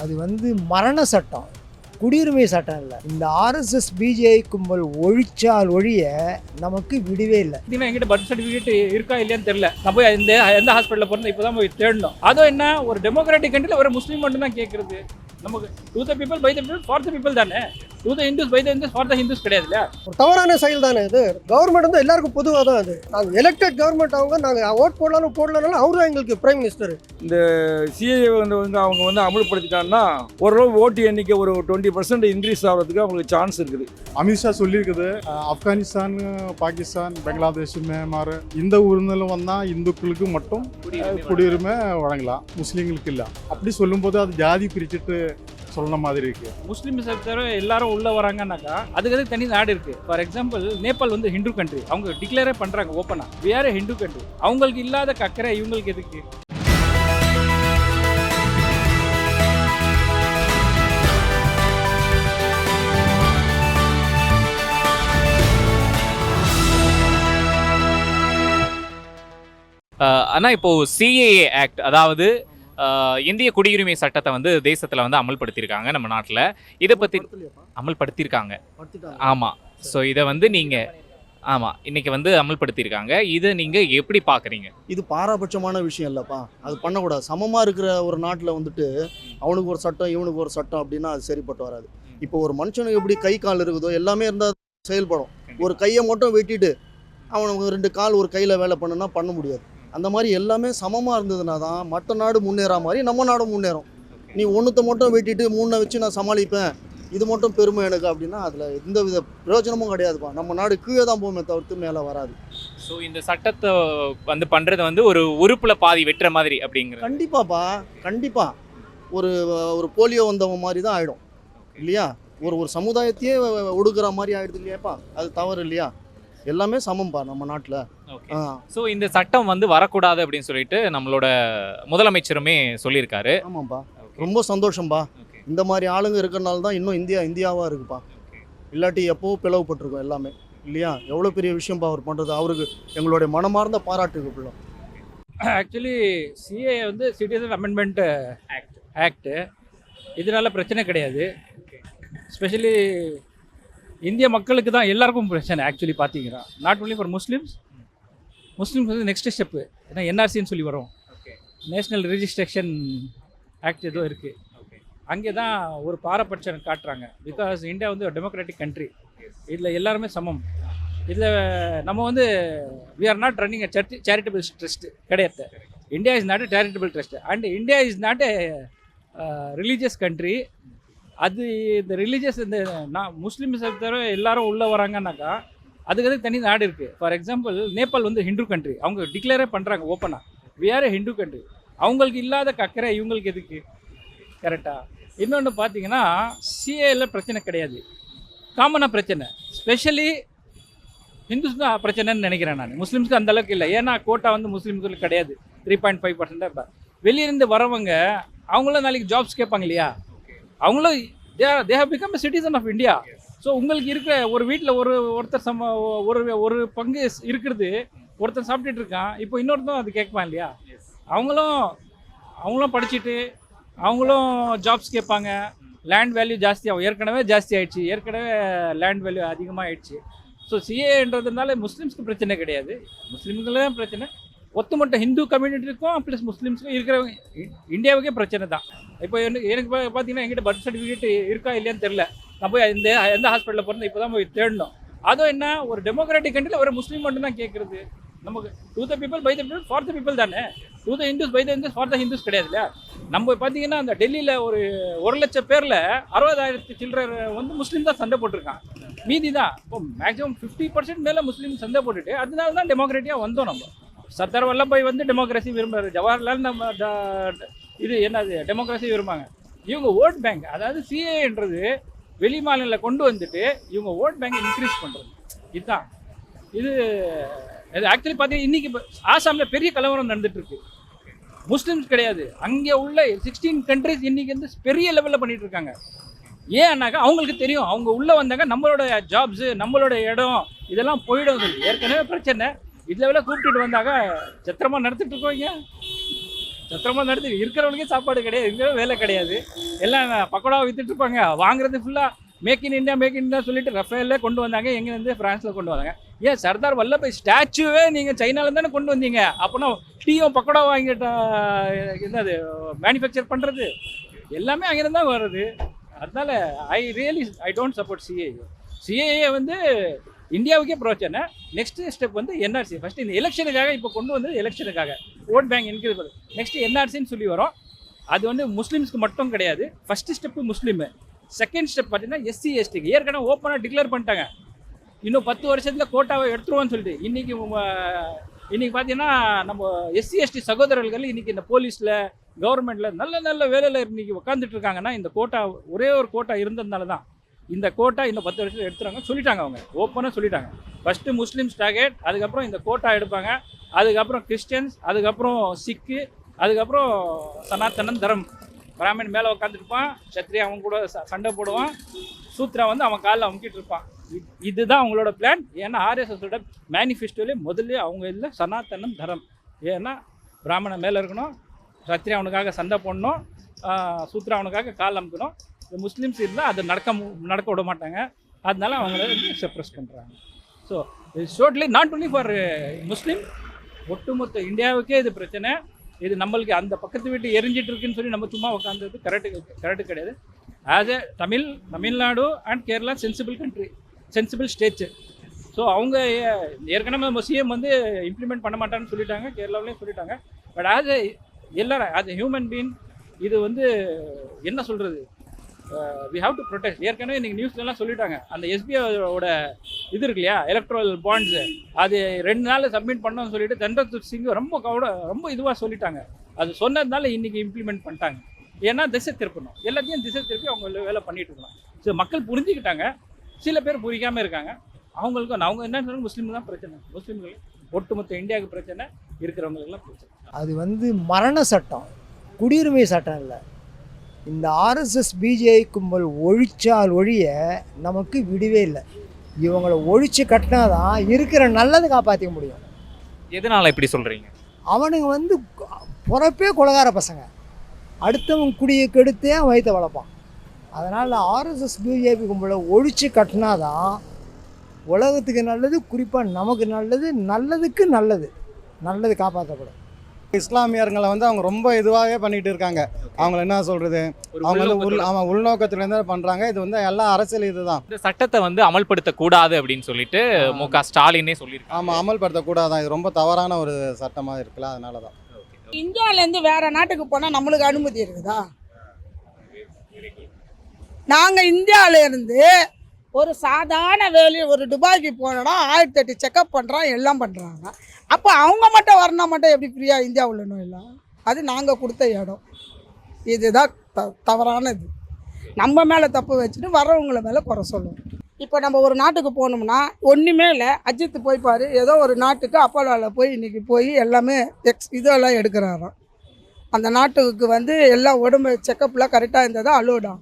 அது வந்து மரண சட்டம். குடியுரிமை சட்டம் இல்லை. இந்த ஆர்எஸ்எஸ் பிஜேஐ கும்பல் ஒழிச்சால் ஒழிய நமக்கு விடுவே இல்லை. பார்த்தீங்கன்னா எங்கிட்ட பர்த் சர்டிஃபிகேட் இருக்கா இல்லையான்னு தெரியல. நான் போய் இந்த எந்த ஹாஸ்பிட்டலில் பிறந்த இப்போ தான் போய் தேடணும். அதுவும் என்ன ஒரு டெமோக்ராட்டிக் கண்ட்ரியில் ஒரு முஸ்லீம் மட்டும் தான் கேட்குறது நமக்கு to the people by the people for the people தானே? To the Hindus by the Hindus for the Hindus கிடையாது இல்லையா ஒரு தவறான செயல் தானே இது. கவர்மெண்ட் வந்து எல்லாருக்கும் பொதுவாக தான் அது. நாங்கள் எலெக்டட் கவர்மெண்ட் அவங்க நாங்கள் ஓட் போடலாலும் போடலனாலும் அவரு தான் எங்களுக்கு பிரைம் மினிஸ்டர் சிஏ வந்து வந்து அவங்க வந்து அமல்படுத்திட்டாங்கன்னா ஓரளவு ஓட்டு எண்ணிக்கை ஒரு டுவெண்ட்டி பர்சன்ட் இன்க்ரீஸ் ஆகிறதுக்கு அவங்களுக்கு சான்ஸ் இருக்குது. அமித்ஷா சொல்லியிருக்குது ஆப்கானிஸ்தான் பாகிஸ்தான் பங்களாதேஷ் மியான்மர் இந்த ஊர்ல வந்தால் இந்துக்களுக்கு மட்டும் குடியுரிமை வழங்கலாம் முஸ்லீம்களுக்கு இல்லை. அப்படி சொல்லும்போது அது ஜாதி பிரிச்சுட்டு சொன்ன மாதிரி இருக்கு. முஸ்லீம்ஸ் தவிர எல்லாரும் உள்ள வராங்கன்னாக்கா அதுக்கு அதுக்கு தனி நாடு இருக்கு. ஃபார் எக்ஸாம்பிள் நேபாள் வந்து ஹிந்து கண்ட்ரி அவங்க டிக்ளேரே பண்றாங்க ஓப்பனா வேற ஹிந்து கண்ட்ரி அவங்களுக்கு இல்லாத அக்கறை இவங்களுக்கு எதுக்கு? ஆஹ் ஆனா இப்போ சிஏஏ ஆக்ட் அதாவது இந்திய குடியுரிமை சட்டத்தை வந்து தேசத்துல வந்து அமல்படுத்தியிருக்காங்க நம்ம நாட்டுல. இதை பத்தி அமல்படுத்தியிருக்காங்க. ஆமா. ஸோ இதை வந்து நீங்க ஆமா இன்னைக்கு வந்து அமல்படுத்தியிருக்காங்க. இதை நீங்க எப்படி பாக்குறீங்க? இது பாராபட்சமான விஷயம் இல்லைப்பா. அது பண்ணக்கூடாது. சமமாக இருக்கிற ஒரு நாட்டில் வந்துட்டு அவனுக்கு ஒரு சட்டம் இவனுக்கு ஒரு சட்டம் அப்படின்னா அது சரிப்பட்டு வராது. இப்போ ஒரு மனுஷனுக்கு எப்படி கை கால் இருக்குதோ எல்லாமே இருந்தால் செயல்படும். ஒரு கையை மட்டும் வெட்டிட்டு அவனுக்கு ரெண்டு கால் ஒரு கையில் வேலை பண்ணுனா பண்ண முடியாது. அந்த மாதிரி எல்லாமே சமமாக இருந்ததுனா தான் மற்ற நாடு முன்னேறா மாதிரி நம்ம நாடும் முன்னேறும். நீ ஒன்றுத்தை மட்டும் வெட்டிட்டு மூணை வச்சு நான் சமாளிப்பேன். இது மட்டும் பெருமை எனக்கு அப்படின்னா அதில் எந்த வித பிரயோஜனமும் கிடையாதுப்பா. நம்ம நாடு கீழே தான் போமே தவிர்த்து மேலே வராது. ஸோ இந்த சட்டத்தை வந்து பண்றது வந்து ஒரு உறுப்புல பாதி வெட்டுற மாதிரி அப்படிங்கிற கண்டிப்பாப்பா கண்டிப்பா. ஒரு ஒரு போலியோ வந்தவன் மாதிரி தான் ஆயிடும். இல்லையா? ஒரு ஒரு சமுதாயத்தையே ஒடுக்குற மாதிரி ஆயிடுது இல்லையாப்பா? அது தவறு இல்லையா? எல்லாமே சமம்பா நம்ம நாட்டில். ஸோ இந்த சட்டம் வந்து வரக்கூடாது அப்படின்னு சொல்லிட்டு நம்மளோட முதலமைச்சருமே சொல்லியிருக்காரு. ஆமாம்ப்பா ரொம்ப சந்தோஷம்பா. இந்த மாதிரி ஆளுங்க இருக்கிறனால தான் இன்னும் இந்தியா இந்தியாவாக இருக்குப்பா. இல்லாட்டி எப்போ பிளவுபட்டிருக்கோம் எல்லாமே. இல்லையா? எவ்வளோ பெரிய விஷயம்ப்பா அவர் பண்ணுறது அவருக்கு எங்களுடைய மனமார்ந்த பாராட்டுக்கு பிள்ளை ஆக்சுவலி சிஏ வந்து சிட்டிசன் அமெண்ட்மெண்ட் ஆக்ட் ஆக்ட் இதனால பிரச்சனை கிடையாது. ஸ்பெஷலி இந்திய மக்களுக்கு தான் எல்லாருக்கும் பிரச்சனை ஆக்சுவலி பார்த்தீங்கன்னா not only for Muslims Muslims வந்து நெக்ஸ்ட் ஸ்டெப்பு ஏன்னா என்ஆர்சின்னு சொல்லி வரும். நேஷ்னல் ரிஜிஸ்ட்ரேஷன் ஆக்ட் ஏதோ இருக்குது அங்கே தான் ஒரு பாரபட்சம் காட்டுறாங்க. பிகாஸ் இந்தியா வந்து டெமோக்ராட்டிக் கண்ட்ரி இதில் எல்லாருமே சமம். இதில் நம்ம வந்து we are not running a church charitable trust கிடையாது. India is not a charitable trust and India is not a religious country அது இந்த ரிலீஜியஸ் இந்த நான் முஸ்லீம்ஸ் தவிர எல்லாரும் உள்ளே வராங்கன்னாக்கா அதுக்கு அதுக்கு தனி நாடு இருக்குது ஃபார் எக்ஸாம்பிள் நேபாள் வந்து ஹிந்து கண்ட்ரி அவங்க டிக்ளேரே பண்ணுறாங்க ஓப்பனாக வி ஹிந்து கண்ட்ரி அவங்களுக்கு இல்லாத கக்கரை இவங்களுக்கு எதுக்கு? கரெக்டாக இன்னொன்று பார்த்தீங்கன்னா சிஏல பிரச்சனை கிடையாது. காமனாக பிரச்சனை. ஸ்பெஷலி ஹிந்துஸ் தான் பிரச்சனைன்னு நினைக்கிறேன் நான். முஸ்லீம்ஸ்க்கு அந்த அளவுக்கு இல்லை. ஏன்னா கோட்டா வந்து முஸ்லீம்ஸ்களுக்கு கிடையாது. த்ரீ பாயிண்ட் ஃபைவ் பர்சன்டாக இருப்பாங்க வெளியிருந்து வரவங்க அவங்களும் நாளைக்கு ஜாப்ஸ் கேட்பாங்க இல்லையா? அவங்களும் they they have become citizen of India so உங்களுக்கு இருக்கிற ஒரு வீட்டில் ஒரு ஒருத்தர் சம ஒரு ஒரு பங்கு இருக்கிறது. ஒருத்தர் சாப்பிட்டுட்டு இருக்கான். இப்போ இன்னொருத்தரும் அது கேட்பான் இல்லையா? அவங்களும் அவங்களும் படிச்சுட்டு அவங்களும் ஜாப்ஸ் கேட்பாங்க. லேண்ட் வேல்யூ ஜாஸ்தி ஆகும் ஏற்கனவே ஜாஸ்தி ஆயிடுச்சு. ஏற்கனவே லேண்ட் வேல்யூ அதிகமாக ஆயிடுச்சு ஸோ சிஏன்றதுனால முஸ்லீம்ஸ்க்கு பிரச்சனை கிடையாது. முஸ்லீம்களும் பிரச்சனை. ஒத்துமொட்ட ஹிந்து கம்யூனிட்டிக்கும் ப்ளஸ் முஸ்லீம்ஸுக்கும் இருக்கிறவங்க இந்தியாவுக்கே பிரச்சனை தான். இப்போ எனக்கு எனக்கு பார்த்தீங்கன்னா எங்கிட்ட பர்த் சர்டிஃபிகேட் இருக்கா இல்லையான்னு தெரில நான் போய் இந்த எந்த ஹாஸ்பிட்டலில் பிறந்த இப்போ தான் போய் தேடணும். அதுவும் என்ன ஒரு டெமோக்ராட்டிக் கண்ட்ரியில் ஒரு முஸ்லீம் மட்டும் தான் கேட்குறது நமக்கு to the people by the people for the people தானே. To the Hindus by the Hindus for the Hindus கிடையாது இல்லையா? நம்ம பார்த்தீங்கன்னா அந்த டெல்லியில் ஒரு ஒரு லட்சம் பேரில் அறுபதாயிரத்து சில்லற வந்து முஸ்லீம் தான் சண்டை போட்டிருக்கான் மீதி தான். இப்போ மேக்ஸிமம் ஃபிஃப்டி பர்சன்ட் மேலே முஸ்லீம் சண்டை போட்டுட்டு அதனால தான் டெமோக்ராட்டியாக வந்தோம் நம்ம. சர்தார் வல்லபாய் வந்து டெமோக்ரஸி விரும்புறாரு. ஜவஹர்லால் நம்ம இது என்னது டெமோக்ரஸி விரும்பாங்க இவங்க ஓட் பேங்க் அதாவது சிஏன்றது வெளி மாநில கொண்டு வந்துட்டு இவங்க ஓட் பேங்க் இன்க்ரீஸ் பண்ணுறது இதுதான். இது இது ஆக்சுவலி பார்த்தீங்கன்னா இன்றைக்கி ஆசாமில் பெரிய கலவரம் நடந்துட்டு இருக்கு முஸ்லீம்ஸ் கிடையாது. அங்கே உள்ள சிக்ஸ்டீன் கண்ட்ரிஸ் இன்னைக்கு வந்து பெரிய லெவலில் பண்ணிட்டு இருக்காங்க. ஏன்னாக்கா அவங்களுக்கு தெரியும். அவங்க உள்ளே வந்தாங்க. நம்மளோட ஜாப்ஸு நம்மளோட இடம் இதெல்லாம் போயிடும். ஏற்கனவே பிரச்சனை. இதில் கூப்பிட்டுட்டு வந்தாங்க. சத்திரமாக நடத்திட்டு இருக்கோங்க. சத்திரமாக நடத்தி இருக்கிறவங்களுக்கே சாப்பாடு கிடையாது இருக்கிற வேலை கிடையாது. எல்லாம் பக்கோடாவை வித்துட்டு இருப்பாங்க. வாங்குறது ஃபுல்லாக make in India make in India சொல்லிட்டு ரஃபேல்ல கொண்டு வந்தாங்க. எங்கேருந்து ஃப்ரான்ஸில் கொண்டு வந்தாங்க ஏன் சர்தார் வல்லபாய் ஸ்டாச்சுவே நீங்கள் சைனாவில் தானே கொண்டு வந்தீங்க? அப்போனா டீயும் பக்கோடா வாங்கிட்ட என்னது மேனுஃபேக்சர் பண்ணுறது எல்லாமே அங்கேருந்து தான் வருது. அதனால I really I don't support CA CAA வந்து இந்தியாவுக்கே பிரச்சனை நெக்ஸ்ட் ஸ்டெப் வந்து என்ஆர்சி ஃபஸ்ட்டு இந்த எலெக்ஷனுக்காக இப்போ கொண்டு வந்தது எலெக்ஷனுக்காக ஓட் பேங்க் இன்க்ரீஸ் பண்ணுது நெக்ஸ்ட் என்ஆர்சின்னு சொல்லி வரும். அது வந்து முஸ்லீம்ஸ்க்கு மட்டும் கிடையாது. First step Muslim. Second step பார்த்தீங்கன்னா எஸ்சி எஸ்டிக்கு ஏற்கனவே ஓப்பனாக டிக்ளேர் பண்ணிட்டாங்க. இன்னும் பத்து வருஷத்தில் கோட்டாவை எடுத்துருவோம்னு சொல்லிட்டு. இன்றைக்கி இன்றைக்கி பார்த்தீங்கன்னா நம்ம எஸ்சி எஸ்டி சகோதரர்கள் இன்றைக்கி இந்த போலீஸில் கவர்மெண்ட்டில் நல்ல நல்ல வேலையில் இன்றைக்கி உட்காந்துட்டு இருக்காங்கன்னா இந்த கோட்டா ஒரே ஒரு கோட்டா இருந்ததுனால தான் இந்த கோட்டா இன்னும் பத்து வருஷத்தில் எடுத்துறாங்க சொல்லிட்டாங்க அவங்க. ஓப்பனாக சொல்லிட்டாங்க. ஃபஸ்ட்டு முஸ்லீம்ஸ் டார்கெட் அதுக்கப்புறம் இந்த கோட்டா எடுப்பாங்க. அதுக்கப்புறம் கிறிஸ்டியன்ஸ் அதுக்கப்புறம் சிக்கு அதுக்கப்புறம் சனாத்தனன் தரம் பிராமணன் மேலே உட்காந்துருப்பான் சத்ரியா அவன் கூட ச- சண்டை போடுவான். சூத்ரா வந்து அவன் காலில் அமுக்கிட்டு இருப்பான். இதுதான் அவங்களோட பிளான் ஏன்னா ஆர்எஸ்எஸோட மேனிஃபெஸ்டோலே முதல்ல அவங்க இல்லை சனாதனம் தரம் ஏன்னா பிராமணன் மேலே இருக்கணும். சத்ரியா அவனுக்காக சண்டை போடணும். சூத்ரா அவனுக்காக கால் அமுக்கணும். முஸ்லீம்ஸ் இருந்தால் அது நடக்க மு- நடக்க விட மாட்டாங்க. அதனால அவங்கள சப்ரஸ் பண்ணுறாங்க so it's totally not only for Muslim ஒட்டுமொத்த இந்தியாவுக்கே இது பிரச்சனை. இது நம்மளுக்கு அந்த பக்கத்து வீட்டு எரிஞ்சிட்டு இருக்குன்னு சொல்லி நம்ம சும்மா உட்காந்தது கரெக்டு கரெக்டு கிடையாது. As a Tamil Tamil Nadu and Kerala sensible country sensible states so அவங்க ஏ- ஏற்கனவே நம்ம சிஎம் வந்து இம்ப்ளிமெண்ட் பண்ண மாட்டான்னு சொல்லிட்டாங்க. கேரளாவிலையும் சொல்லிட்டாங்க. பட் ஆஸ் எ எல்லாரும் ஆஸ் எ ஹியூமன் பீன் இது வந்து என்ன சொல்கிறது வி ஹாவ் டு ப்ரொடெக்ட் ஏற்கனவே இன்னைக்கு நியூஸ்லலாம் சொல்லிட்டாங்க. அந்த எஸ்பிஐயோட இது இருக்கு இல்லையா? எலக்ட்ரல் பாண்ட்ஸு அது ரெண்டு நாள் சப்மிட் பண்ணோம்னு சொல்லிட்டு தண்டத்துக் சிங் ரொம்ப கவட ரொம்ப இதுவாக சொல்லிட்டாங்க. அது சொன்னதுனால இன்னைக்கு இம்ப்ளிமெண்ட் பண்ணிட்டாங்க. ஏன்னா திசை திருப்பணும். எல்லாத்தையும் திசை திருப்பி அவங்க வேலை பண்ணிட்டு இருக்கணும் ஸோ மக்கள் புரிஞ்சுக்கிட்டாங்க. சில பேர் புரியாமல் இருக்காங்க. அவங்களுக்கும் அவங்க என்ன சொல்கிறாங்க முஸ்லீம் தான் பிரச்சனை. முஸ்லீம்கள் ஒட்டுமொத்த இந்தியாவுக்கு பிரச்சனை இருக்கிறவங்களுக்குலாம் பிரச்சனை. அது வந்து மரண சட்டம். குடியுரிமை சட்டம் இல்லை. இந்த ஆர்எஸ்எஸ் பிஜேபி கும்பல் ஒழிச்சால் ஒழிய நமக்கு விடுவே இல்லை. இவங்களை ஒழிச்சு கட்டினாதான் இருக்கிற நல்லதை காப்பாற்றிக்க முடியும். எதனால இப்படி சொல்றீங்க? அவனுங்க வந்து பிறப்பே கொலகார பசங்க. அடுத்தவன் குடியை கெடுத்தே அவன் வயிற்ற வளர்ப்பான். அதனால் ஆர்எஸ்எஸ் பிஜேபி கும்பலை ஒழிச்சு கட்டினாதான் உலகத்துக்கு நல்லது குறிப்பாக நமக்கு நல்லது நல்லதுக்கு நல்லது. நல்லது காப்பாற்றப்படும் இஸ்லாமியர்களை வந்து அவங்க ரொம்ப இதுவாகவே பண்ணிட்டு இருக்காங்க. அவங்கள என்ன சொல்றது? ஒரு அவங்க வந்து உள் அவன் உள்நோக்கத்துலேருந்து பண்றாங்க. இது வந்து எல்லாம் அரசியல் இதுதான். இந்த சட்டத்தை வந்து அமல்படுத்த கூடாது அப்படின்னு சொல்லிட்டு மு க ஸ்டாலினே சொல்லியிருக்காங்க ஆமா அமல்படுத்தக்கூடாதான். இது ரொம்ப தவறான ஒரு சட்டமா இருக்குல்ல அதனால தான் இந்தியாவிலேருந்து வேற நாட்டுக்கு போனால் நம்மளுக்கு அனுமதி இருக்குதா? நாங்கள் இந்தியாவில இருந்து ஒரு சாதாரண வேலை ஒரு துபாய்க்கு போனோம்னா ஆயிரத்தி எட்டு செக்கப் பண்ணுறோம் எல்லாம் பண்ணுறாங்க அப்போ அவங்க மட்டும் வரணும் மட்டும் எப்படி ஃப்ரீயாக இந்தியாவில் இன்னும் இல்லை அது நாங்கள் கொடுத்த இடம். இதுதான் த தவறானது. நம்ம மேலே தப்பு வச்சுட்டு வர்றவங்கள மேலே குறை சொல்லுவோம். இப்போ நம்ம ஒரு நாட்டுக்கு போனோம்னா ஒன்றுமே இல்லை. அஜித் போய் ஏதோ ஒரு நாட்டுக்கு அப்போலோவில் போய் இன்றைக்கி போய் எல்லாமே எக்ஸ் இதெல்லாம் எடுக்கிறாராம். அந்த நாட்டுக்கு வந்து எல்லா உடம்பு செக்கப்லாம் கரெக்டாக இருந்ததா அலோடா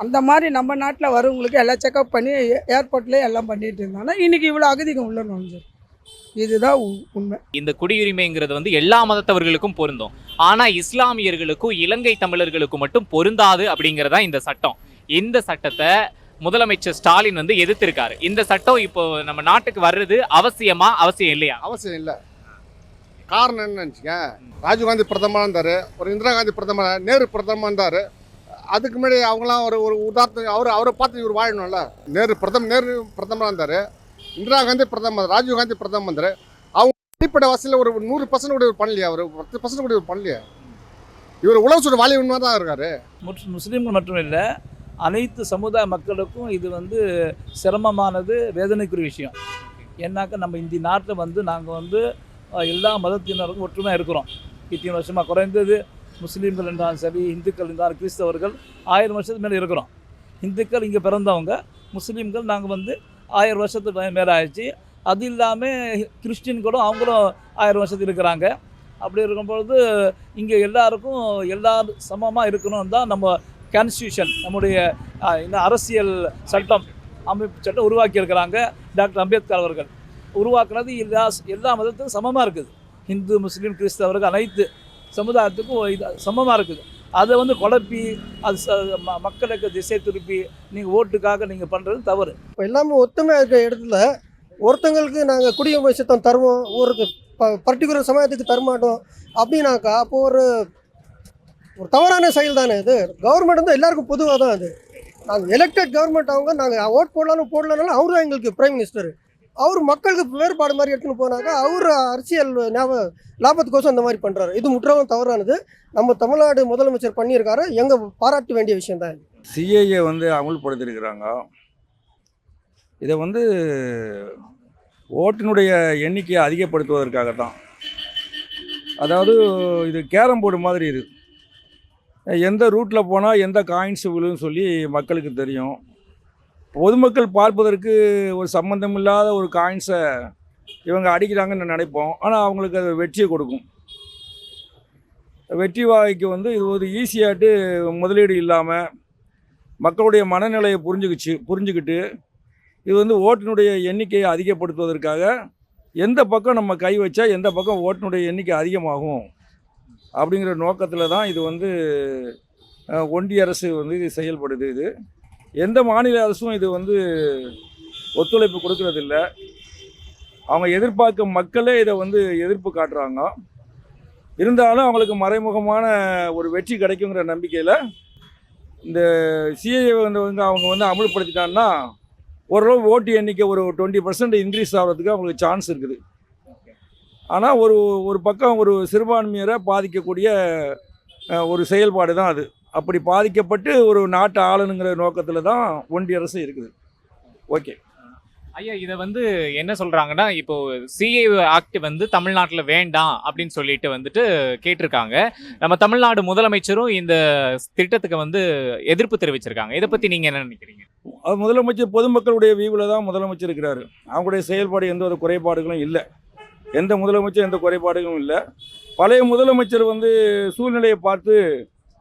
அந்த மாதிரி நம்ம நாட்டில் வரவங்களுக்கு எல்லாம் செக்கப் பண்ணி ஏர்போர்ட்லேயே எல்லாம் பண்ணிட்டு இருந்தாங்கன்னா இன்றைக்கி இவ்வளோ அகதிகம் உள்ள நுழைஞ்சிரும் இதுதான் உண்மை. இந்த குடியுரிமைங்கிறது வந்து எல்லா மதத்தவர்களுக்கும் பொருந்தும். ஆனா இஸ்லாமியர்களுக்கும் இலங்கை தமிழர்களுக்கும் மட்டும் பொருந்தாது அப்படிங்கறதா இந்த சட்டம். இந்த சட்டத்தை முதலமைச்சர் ஸ்டாலின் வந்து எதிர்த்திருக்காரு. இந்த சட்டம் இப்போ நம்ம நாட்டுக்கு வர்றது அவசியமா அவசியம் இல்லையா? அவசியம் இல்லை. காரணம் என்னன்னு நினச்சிங்க ராஜீவ்காந்தி பிரதமராக இருந்தார். ஒரு இந்திரா காந்தி பிரதமர் நேரு பிரதமர் இருந்தார். அதுக்கு முன்னாடி அவங்களாம் ஒரு ஒரு உதாரணத்துக்கு அவர் அவரை பார்த்து இவர் வாழணும்ல. நேரு பிரதம நேரு பிரதமராக இருந்தார். இந்திரா காந்தி பிரதமர் ராஜீவ் காந்தி பிரதம இருந்தார் அவங்க அடிப்படை வசதியில் ஒரு நூறு பர்சன்ட் கூட இவர் பண்ணலையா ஒரு பத்து பர்சன்ட் கூட இவர் பண்ணலையா இவர் உலக சுட வாலி உண்மை தான் இருக்காரு. முஸ்லீம்கள் மட்டும் இல்லை அனைத்து சமுதாய மக்களுக்கும் இது வந்து சிரமமானது வேதனைக்குரிய விஷயம். ஏன்னாக்கா நம்ம இந்த நாட்டில் வந்து நாங்கள் வந்து எல்லா மதத்தினருக்கும் ஒற்றுமையாக இருக்கிறோம். இத்தனை வருஷமாக குறைந்தது முஸ்லீம்கள் என்றாலும் சரி இந்துக்கள் இருந்தாலும் கிறிஸ்தவர்கள் ஆயிரம் வருஷத்துக்கு மேலே இருக்கிறோம். இந்துக்கள் இங்கே பிறந்தவங்க முஸ்லீம்கள் நாங்கள் வந்து ஆயிரம் வருஷத்துக்கு மேலே ஆயிடுச்சு அது இல்லாமல் கிறிஸ்டின்களும் அவங்களும் ஆயிரம் வருஷத்துக்கு இருக்கிறாங்க. அப்படி இருக்கும்பொழுது இங்கே எல்லாருக்கும் எல்லாரும் சமமாக இருக்கணும்னு தான் நம்ம கான்ஸ்டியூஷன் நம்முடைய இந்த அரசியல் சட்டம் அமைப்பு சட்டம் உருவாக்கியிருக்கிறாங்க டாக்டர் அம்பேத்கர் அவர்கள். உருவாக்குனது எல்லா எல்லா மதத்துக்கும் சமமாக இருக்குது. ஹிந்து முஸ்லீம் கிறிஸ்தவர்கள் அனைத்து சமுதாயத்துக்கும் இது சமமாக இருக்குது. அதை வந்து குழப்பி அது ச- ம- மக்களுக்கு திசை திருப்பி நீங்கள் ஓட்டுக்காக நீங்கள் பண்ணுறது தவறு. இப்போ எல்லாமே ஒத்துமை இருக்கிற இடத்துல ஒருத்தங்களுக்கு நாங்கள் குடியுரிமை சட்டம் தருவோம் ஒரு பர்டிகுலர் சமயத்துக்கு தரமாட்டோம் அப்படின்னாக்கா அப்போ ஒரு ஒரு தவறான செயல் தானே இது. கவர்மெண்ட் வந்து எல்லாருக்கும் பொதுவாக தான் அது. நாங்கள் எலெக்டட் கவர்மெண்ட் அவங்க நாங்கள் ஓட் போடலான்னு போடலனாலும் அவர் தான் எங்களுக்கு பிரைம் மினிஸ்டர் அவர் மக்களுக்கு வேறுபாடு மாதிரி எடுத்துன்னு போனாக்கா அவர் அரசியல் ஞாபக லாபத்துக்கோசம் அந்த மாதிரி பண்ணுறாரு இது முற்றவும் தவறானது. நம்ம தமிழ்நாடு முதலமைச்சர் பண்ணியிருக்காரு. எங்கள் பாராட்ட வேண்டிய விஷயம் தான் சிஏஏ வந்து அமுல்படுத்தியிருக்கிறாங்க. இதை வந்து ஓட்டினுடைய எண்ணிக்கையை அதிகப்படுத்துவதற்காக தான் அதாவது இது கேரம் போர்டு மாதிரி இருக்குது எந்த ரூட்டில் போனால் எந்த காயின்ஸ் விழுன்னு சொல்லி மக்களுக்கு தெரியும். பொதுமக்கள் பார்ப்பதற்கு ஒரு சம்மந்தமில்லாத ஒரு காயின்ஸை இவங்க அடிக்கிறாங்கன்னு நினைப்போம். ஆனால் அவங்களுக்கு அது வெற்றியை கொடுக்கும். வெற்றி வாய்க்கு வந்து இது ஒரு ஈஸியாட்டு முதலீடு இல்லாமல் மக்களுடைய மனநிலையை புரிஞ்சுக்கிச்சு புரிஞ்சுக்கிட்டு இது வந்து ஓட்டினுடைய எண்ணிக்கையை அதிகப்படுத்துவதற்காக எந்த பக்கம் நம்ம கை வச்சா எந்த பக்கம் ஓட்டினுடைய எண்ணிக்கை அதிகமாகும் அப்படிங்கிற நோக்கத்தில் தான் இது வந்து ஒன்றிய அரசு வந்து இது செயல்படுது இது. எந்த மாநில அரசும் இது வந்து ஒத்துழைப்பு கொடுக்கறதில்ல. அவங்க எதிர்பார்க்கும் மக்களே இதை வந்து எதிர்ப்பு காட்டுறாங்க. இருந்தாலும் அவங்களுக்கு மறைமுகமான ஒரு வெற்றி கிடைக்குங்கிற நம்பிக்கையில் இந்த சிஏஏ வந்து அவங்க வந்து அமல்படுத்திட்டாங்கன்னா ஓரளவு ஓட்டு எண்ணிக்கை ஒரு டுவெண்ட்டி பர்சன்ட் இன்க்ரீஸ் ஆகிறதுக்கு அவங்களுக்கு சான்ஸ் இருக்குது. ஆனால் ஒரு ஒரு பக்கம் ஒரு சிறுபான்மையரை பாதிக்கக்கூடிய ஒரு செயல்பாடு தான் அது. அப்படி பாதிக்கப்பட்டு ஒரு நாட்டை ஆளணுங்கிற நோக்கத்தில் தான் ஒன்றிய அரசு இருக்குது. ஓகே. ஐயா இதை வந்து என்ன சொல்றாங்கன்னா இப்போ சிஏ ஆக்ட் வந்து தமிழ்நாட்டில் வேண்டாம் அப்படின்னு சொல்லிட்டு வந்துட்டு கேட்டிருக்காங்க. நம்ம தமிழ்நாடு முதலமைச்சரும் இந்த திட்டத்துக்கு வந்து எதிர்ப்பு தெரிவிச்சிருக்காங்க. இதை பத்தி நீங்க என்ன நினைக்கிறீங்க? அது முதலமைச்சர் பொதுமக்களுடைய வியூவில் தான் முதலமைச்சர் இருக்கிறாரு. அவங்களுடைய செயல்பாடு எந்த ஒரு குறைபாடுகளும் இல்லை. எந்த முதலமைச்சர் எந்த குறைபாடுகளும் இல்லை. பழைய முதலமைச்சர் வந்து சூழ்நிலையை பார்த்து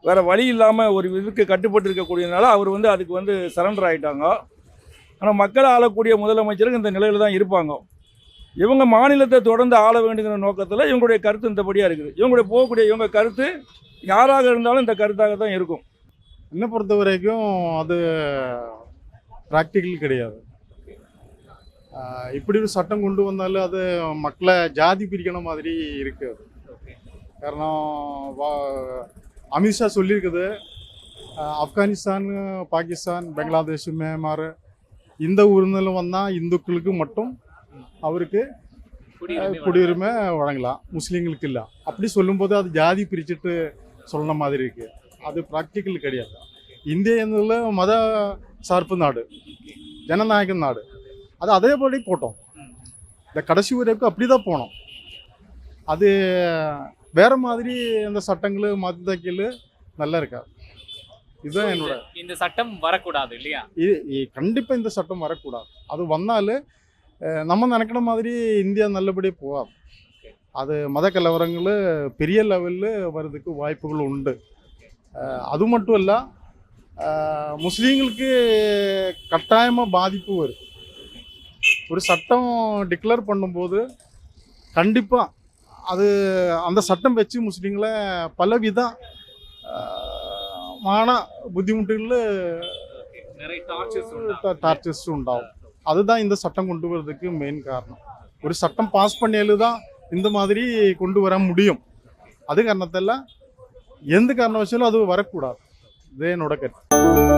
வேற வழி இல்லாமல் ஒரு இதுக்கு கட்டுப்பட்டு இருக்கக்கூடியதுனால அவர் வந்து அதுக்கு வந்து சரண்டர் ஆயிட்டாங்க. ஆனால் மக்கள் ஆளக்கூடிய முதலமைச்சருக்கு இந்த நிலையில் தான் இருப்பாங்க. இவங்க மாநிலத்தை தொடர்ந்து ஆள வேண்டுங்கிற நோக்கத்தில் இவங்களுடைய கருத்து இந்தபடியாக இருக்குது. இவங்களுடைய போகக்கூடிய இவங்க கருத்து யாராக இருந்தாலும் இந்த கருத்தாக தான் இருக்கும். என்னை பொறுத்த வரைக்கும் அது ப்ராக்டிக்கல் கிடையாது. இப்படி ஒரு சட்டம் கொண்டு வந்தாலும் அது மக்களை ஜாதி பிரிக்கணும் மாதிரி இருக்கு. அது காரணம் அமித்ஷா சொல்லியிருக்குது ஆப்கானிஸ்தான் பாகிஸ்தான் பங்களாதேஷ் மியான்மர் இந்த ஊர்ல வந்தால் இந்துக்களுக்கு மட்டும் அவருக்கு குடியுரிமை வழங்கலாம். முஸ்லீம்களுக்கு இல்லை. அப்படி சொல்லும்போது அது ஜாதி பிரிச்சுட்டு சொன்ன மாதிரி இருக்கு. அது ப்ராக்டிக்கல் கிடையாது. இந்திய மத சார்பு நாடு ஜனநாயக நாடு. அது அதேபடி போட்டோம். இந்த கடைசி வரைக்கும் அப்படி தான் போனோம். அது வேற மாதிரி அந்த சட்டங்கள் மதக்கல் நல்லா இருக்காது இதுதான் என்னோட இந்த சட்டம் வரக்கூடாது இல்லையா? இது இ- கண்டிப்பா இந்த சட்டம் வரக்கூடாது. அது வந்தால் நம்ம நினைக்கிற மாதிரி இந்தியா நல்லபடியாக போகாது. அது மத கலவரங்கள் பெரிய லெவலில் வர்றதுக்கு வாய்ப்புகள் உண்டு. அது மட்டும் இல்லை முஸ்லீம்களுக்கு கட்டாயமாக பாதிப்பு வரும். ஒரு சட்டம் டிக்ளேர் பண்ணும்போது கண்டிப்பாக அது அந்த சட்டம் வச்சு முஸ்லீம்களை பலவித மான புத்திமுட்டுகளில் நிறைய டார்ச்சர்ஸ் உண்டாகும். அதுதான் இந்த சட்டம் கொண்டு வரதுக்கு மெயின் காரணம். ஒரு சட்டம் பாஸ் பண்ணியாலு தான் இந்த மாதிரி கொண்டு வர முடியும். அது காரணத்தில் எந்த காரணம் வச்சாலும் அது வரக்கூடாது. இது என்னோட கருத்து.